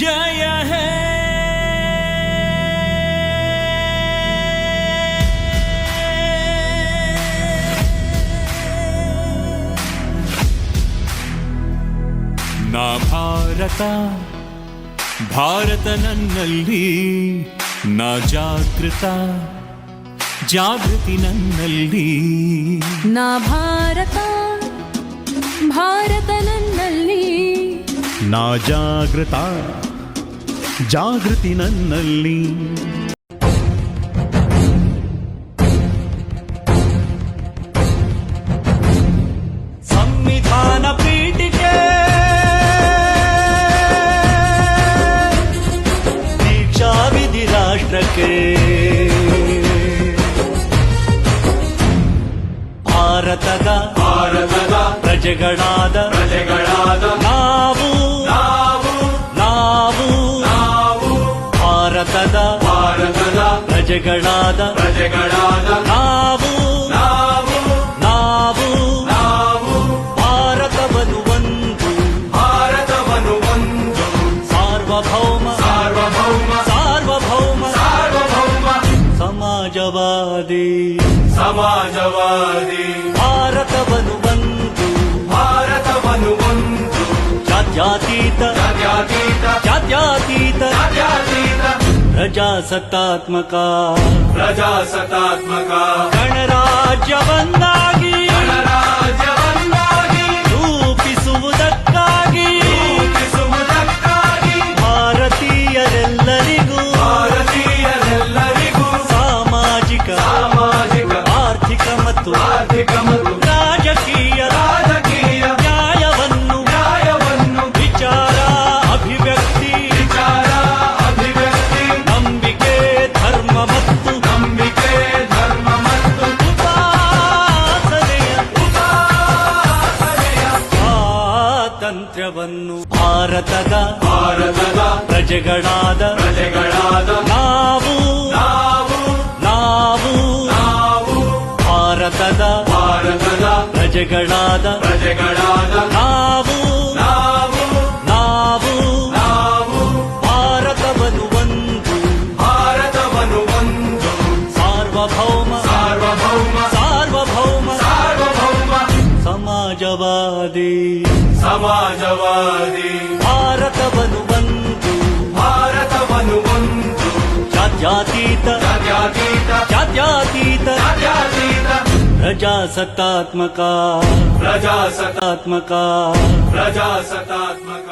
ಜಯ ಹೇ. ನಾ ಭಾರತ ಭಾರತ ನನ್ನಲ್ಲಿ ನಾ ಜಾಗೃತ ಜಾಗೃತಿ ನನ್ನಲ್ಲಿ. ನಾ ಭಾರತ ಭಾರತ ನನ್ನಲ್ಲಿ. ನಾ ಜಾಗೃತ ಜಾಗೃತಿ ನನ್ನಲ್ಲಿ. ಸಂವಿಧಾನ ಪೀಠಿಕೆ. ದೀಕ್ಷಾ ವಿಧಿ ರಾಷ್ಟ್ರಕ್ಕೆ. ಭಾರತದ ಭಾರತದ ಪ್ರಜೆಗಳಾದ ಪ್ರಜೆಗಳಾದ ಭಾರತದ ಭಾರತದ ಪ್ರಜೆಗಳಾದ ಪ್ರಜೆಗಳಾದ ನಾವು ನಾವು ನಾವು ನಾವು ಭಾರತವನ್ನು ಒಂದು ಭಾರತವನ್ನು ಒಂದು ಸಾರ್ವಭೌಮ ಸಾರ್ವಭೌಮ ಸಾರ್ವಭೌಮ ಸಾರ್ವಭೌಮ ಸಮಾಜವಾದಿ ಸಮಾಜವಾದಿ ಭಾರತವನ್ನು ಒಂದು ಭಾರತವನ್ನು ಒಂದು ಜಾತ್ಯತೀತ ಜಾತ್ಯತೀತ ಪ್ರಜಾಸತ್ತಾತ್ಮಕ. ಪ್ರಜಾಸತ್ತಾತ್ಮಕ. ಗಣರಾಜ್ಯವನ್ನಾಗಿ. ಗಣರಾಜ್ಯವನ್ನಾಗಿ. ರೂಪಿಸುವುದಕ್ಕಾಗಿ. ರೂಪಿಸುವುದಕ್ಕಾಗಿ. ಭಾರತೀಯರೆಲ್ಲರಿಗೂ. ಭಾರತೀಯರೆಲ್ಲರಿಗೂ. ಸಾಮಾಜಿಕ. ಸಾಮಾಜಿಕ. ಆರ್ಥಿಕ ಮತ್ತು ಆರ್ಥಿಕ ಮತ್ತು ರಾಜಕೀಯ. ಸ್ವಾತಂತ್ರ್ಯವನ್ನು ಭಾರತದ ಭಾರತದ ಪ್ರಜೆಗಳಾದ ಪ್ರಜೆಗಳಾದ ನಾವು ನಾವು ನಾವು ಭಾರತದ ಭಾರತದ ಪ್ರಜೆಗಳಾದ ಪ್ರಜೆಗಳಾದ ನಾವು ಸಮಾಜವಾದಿ ಸಮಾಜವಾದಿ ಭಾರತವನ್ನು ಒಂದು ಭಾರತವನ್ನು ಒಂದು ಜಾತ್ಯತೀತ ಜಾತ್ಯತೀತ ಜಾತ್ಯತೀತ ಜಾತ್ಯತೀತ ಪ್ರಜಾಸತ್ತಾತ್ಮಕ ಪ್ರಜಾಸತ್ತ ಆತ್ಮಕ ಪ್ರಜಾಸತ್ತಾತ್ಮಕ